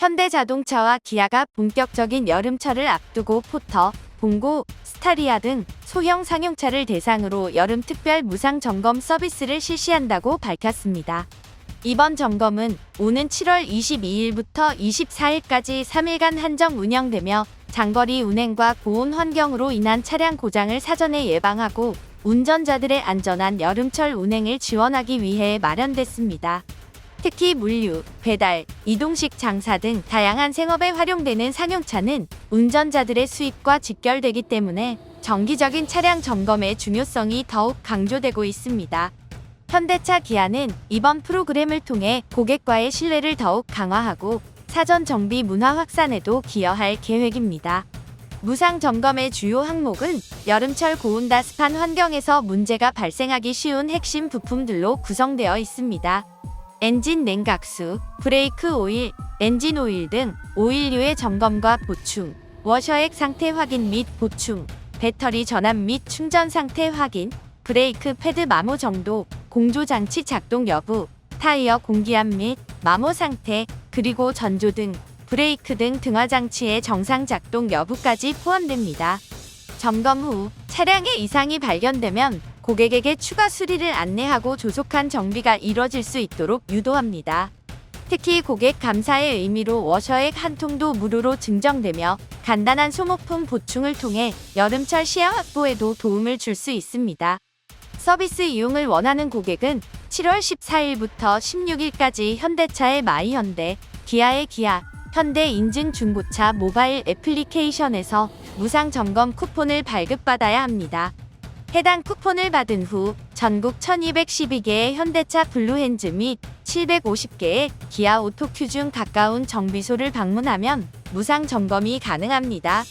현대자동차와 기아가 본격적인 여름철을 앞두고 포터, 봉고, 스타리아 등 소형 상용차를 대상으로 여름 특별 무상 점검 서비스를 실시한다고 밝혔습니다. 이번 점검은 오는 7월 22일부터 24일까지 3일간 한정 운영되며 장거리 운행과 고온 환경으로 인한 차량 고장을 사전에 예방하고 운전자들의 안전한 여름철 운행을 지원하기 위해 마련됐습니다. 특히 물류, 배달, 이동식 장사 등 다양한 생업에 활용되는 상용차는 운전자들의 수입과 직결되기 때문에 정기적인 차량 점검의 중요성이 더욱 강조되고 있습니다. 현대차 기아는 이번 프로그램을 통해 고객과의 신뢰를 더욱 강화하고 사전 정비 문화 확산에도 기여할 계획입니다. 무상 점검의 주요 항목은 여름철 고온 다 습한 환경에서 문제가 발생하기 쉬운 핵심 부품들로 구성되어 있습니다. 엔진 냉각수, 브레이크 오일, 엔진 오일 등 오일류의 점검과 보충, 워셔액 상태 확인 및 보충, 배터리 전압 및 충전 상태 확인, 브레이크 패드 마모 정도, 공조 장치 작동 여부, 타이어 공기압 및 마모 상태, 그리고 전조 등 브레이크 등 등화 장치의 정상 작동 여부까지 포함됩니다. 점검 후 차량에 이상이 발견되면 고객에게 추가 수리를 안내하고 조속한 정비가 이뤄질 수 있도록 유도합니다. 특히 고객 감사의 의미로 워셔액 한 통도 무료로 증정되며 간단한 소모품 보충을 통해 여름철 시야 확보에도 도움을 줄 수 있습니다. 서비스 이용을 원하는 고객은 7월 14일부터 16일까지 현대차의 마이현대, 기아의 기아, 현대 인증 중고차 모바일 애플리케이션에서 무상 점검 쿠폰을 발급받아야 합니다. 해당 쿠폰을 받은 후 전국 1212개의 현대차 블루핸즈 및 750개의 기아 오토큐 중 가까운 정비소를 방문하면 무상 점검이 가능합니다.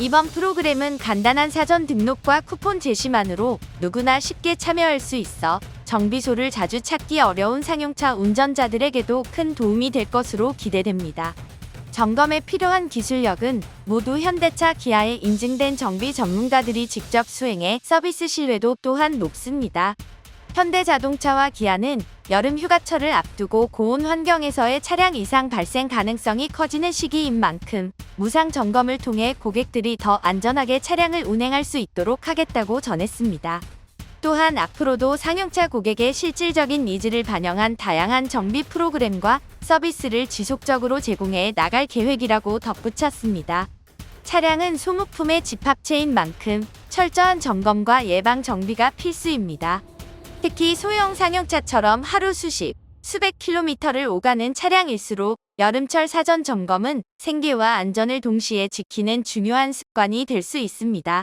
이번 프로그램은 간단한 사전 등록과 쿠폰 제시만으로 누구나 쉽게 참여할 수 있어 정비소를 자주 찾기 어려운 상용차 운전자들에게도 큰 도움이 될 것으로 기대됩니다. 점검에 필요한 기술력은 모두 현대차 기아에 인증된 정비 전문가들이 직접 수행해 서비스 신뢰도 또한 높습니다. 현대자동차와 기아는 여름 휴가철을 앞두고 고온 환경에서의 차량 이상 발생 가능성이 커지는 시기인 만큼 무상 점검을 통해 고객들이 더 안전하게 차량을 운행할 수 있도록 하겠다고 전했습니다. 또한 앞으로도 상용차 고객의 실질적인 니즈를 반영한 다양한 정비 프로그램과 서비스를 지속적으로 제공해 나갈 계획이라고 덧붙였습니다. 차량은 소모품의 집합체인 만큼 철저한 점검과 예방 정비가 필수입니다. 특히 소형 상용차처럼 하루 수십, 수백 킬로미터를 오가는 차량일수록 여름철 사전 점검은 생계와 안전을 동시에 지키는 중요한 습관이 될 수 있습니다.